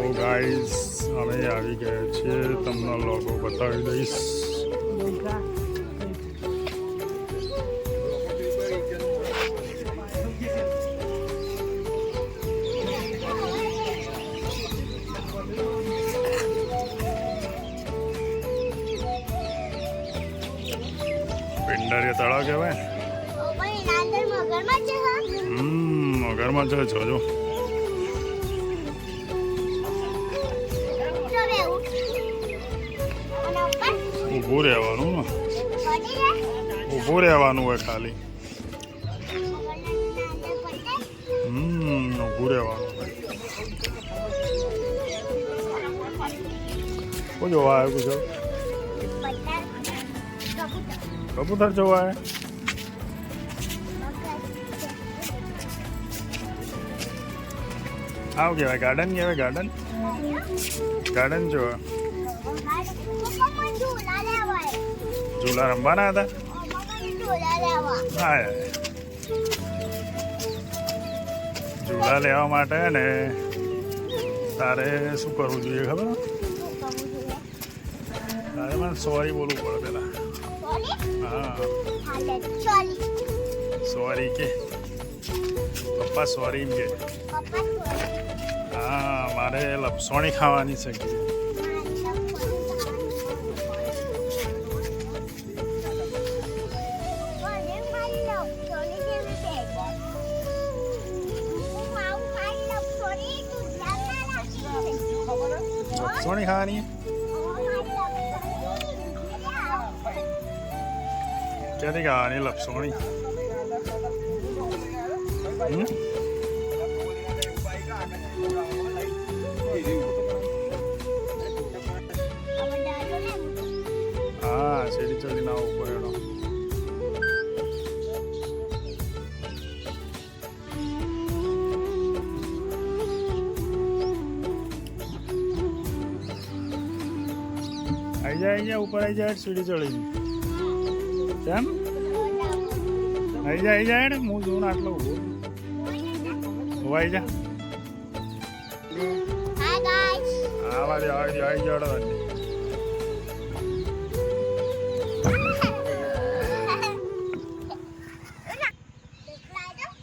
તો ગાઈસ અમે આવી ગયા છીએ. તમને લોકો બતાવી દઈશ. પિંડરિયા તળાવ કહેવાય હમ ઘરમાં છે જોજો ઊભું રહેવાનું ઊભું રહેવાનું હોય ખાલી. હમ ઊભું રહેવાનું શું જોવા આવ્યું છે કબૂતર જોવા આવ્યા? આવું કહેવાય ગાર્ડન કહેવાય ગાર્ડન ગાર્ડન જોવા. ઝૂલા રમવાના હતા? હા ઝૂલા લેવા માટે ને તારે શું કરવું જોઈએ ખબર? તારે મને સોરી બોલવું પડે પેલા. હા. સોરી કે? પપ્પા સોરી એમ કે. હા મારે લપસોણી ખાવાની છે. કે લપસોણી ખાવાની ક્યાંથી ખાવાની લપસોણી હમ હા આઈ જાય અહીંયા, ઉપર આઈ જાય, સીડી ચડી કેમ? આઈ જાય આવી જાય હેડ હું જોઉં ને આટલો ઊભો ઊભો જા. આવા દે આઈ દે આવી જા આવી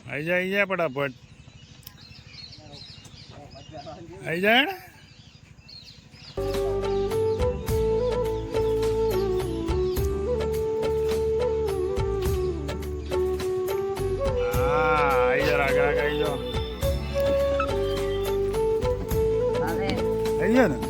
આઈ જા આઈ જા ફટાફટ. આઈ જા હેડ viene.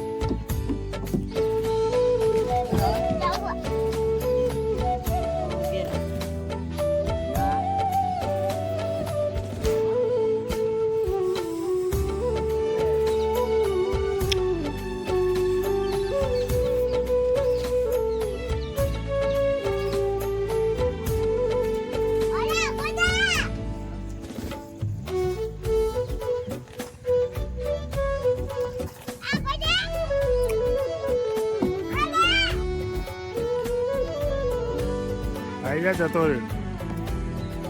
જા જતો રે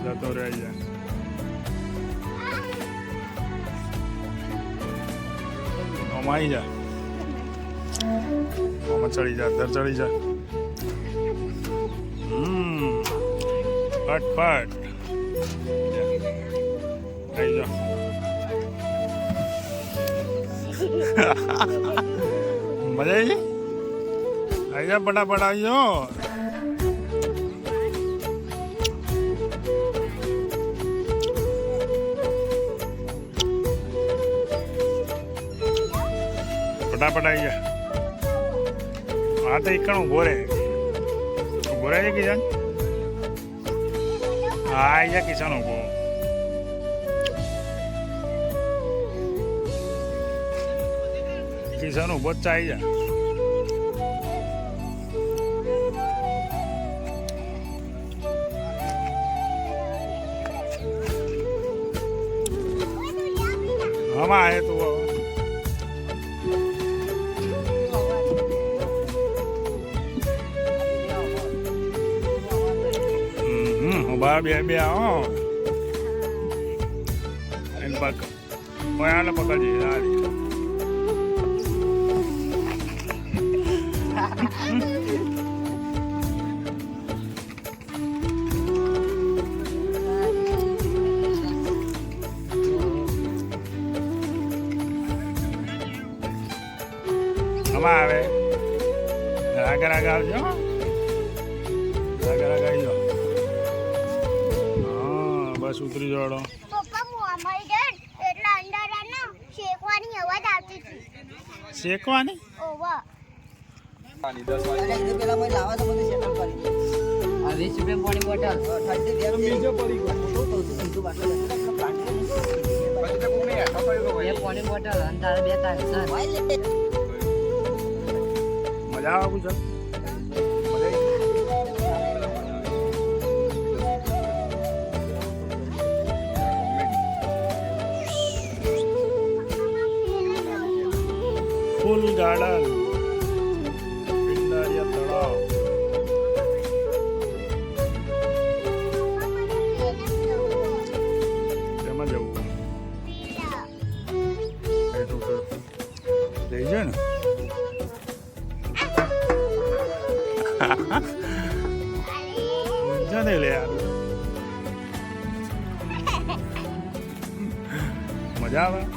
જતો રે આઈ જા આમાં આઈ જા આમાં ચડી જા અંદર ચડી જા હમ ફટ ફટ આઈ જા મજા આવી આઈ જા ફટાફટ આવી જાઓ ફટાફટ આવી જા હા તો એકણ ઊભો રહે. ઊભો રહે છે કિશન? હા આવી જા કિસાન ઊભો. કિસાન ઊભો જ ચાઈ જા. આમાં આવે તું Voy bien, bien. Oh. El barco. Voy a darle por allí, dale. Vamos a ver. ¿Será que la yo? ¿Será que la? બસ ઉતરી જવાડો શેકવાની મજા આવતી હતી. ગાર્ડન. તળાવ. તેમાં જવું જઈ છે ને. મજા નહીં લે મજા આવે?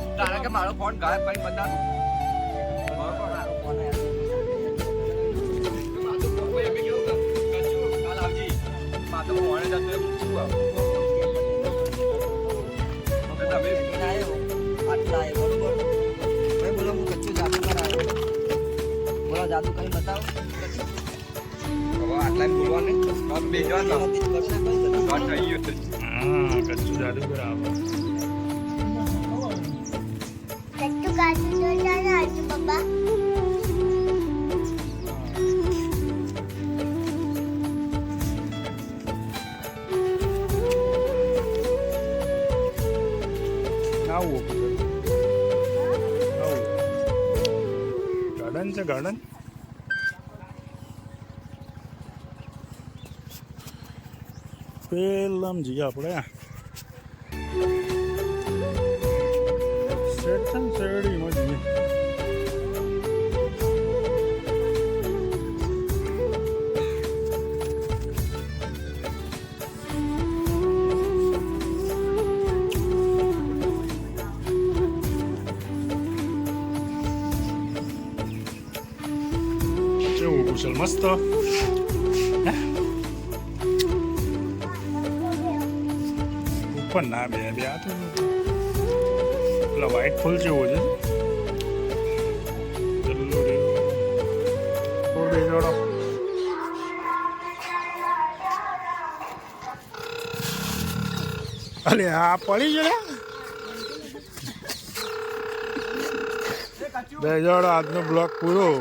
તારા કે મારો ફોન ગાયબ કરી બધા? જાદુ કઈ બતાવો? આટલા બોલવાનું? બેસવાનું કચ્છું, આવજે. મારો બતાવો. હા કચ્છું જાદુગર આવો પપ્પા આવું આવું ગાર્ડન છે ગાર્ડન પેલમ જઈએ આપણે શેરડીમાં જઈએ કેવું કુશલ મસ્ત? ઉપર ના બે બે આ પેલા વ્હાઈટ ફૂલ જેવો છે. અરે આ પડી છે બે જોડો આજનો બ્લોક પૂરો.